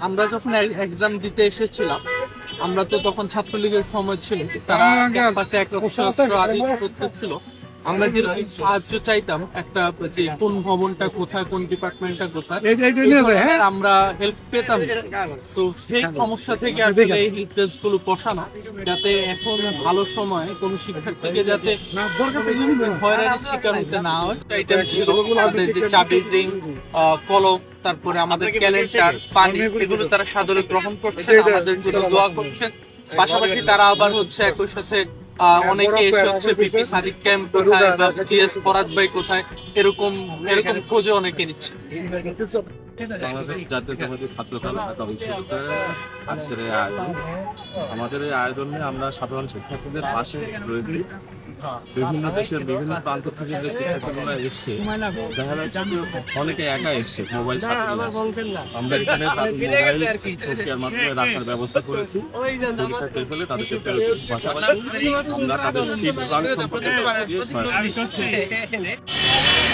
আমরা যখন এক্সাম দিতে এসেছিলাম আমরা তো তখন ছাত্রলীগের সময় ছিল তারা ক্যাম্পাসে একটা করতেছিল আমরা যেরকম সাহায্য চাইতাম একটা যে কোন ভবনটা কোথায় কোন ডিপার্টমেন্টটা কোথায় আমরা হেল্প পেতাম। তো সেই সমস্যা থেকে আসলে এই হেল্পগুলো বসানো যাতে এখন ভালো সময় কোন শিক্ষার্থীকে যাতে হয়রানির শিকার হতে না হয়। এটা ছিল আমাদের যে চাবির রিং কলম তারপরে আমাদের ক্যালেন্ডার পানি এগুলো তারা সাদরে গ্রহণ করছে আমাদের জন্য দোয়া করছেন। পাশাপাশি তারা আবার হচ্ছে একই সাথে অনেকে এসে হচ্ছে বিপি সাদিক ক্যাম্প কোথায় বা জিএস পরাত ভাই কোথায় এরকম এরকম খোঁজে অনেকে নিচ্ছে। বাংলাদেশ ছাত্র সংঘ ঢাকা আজকের এই আয়োজন আমাদের এই আয়োজনে আমরা সাধারণ শিক্ষার্থীদের পাশে রয়েছি। বিভিন্ন দেশের বিভিন্ন প্রান্ত থেকে যে শিক্ষার্থীগুলো এসছে দেখা যাচ্ছে অনেকে একা এসছে মোবাইল। আমরা এখানে মোবাইল প্রক্রিয়ার মাধ্যমে রাখার ব্যবস্থা করেছি। পরীক্ষা শেষ হলে তাদেরকে ফেরত পাশাপাশি আমরা তাদের সেই সম্পর্কে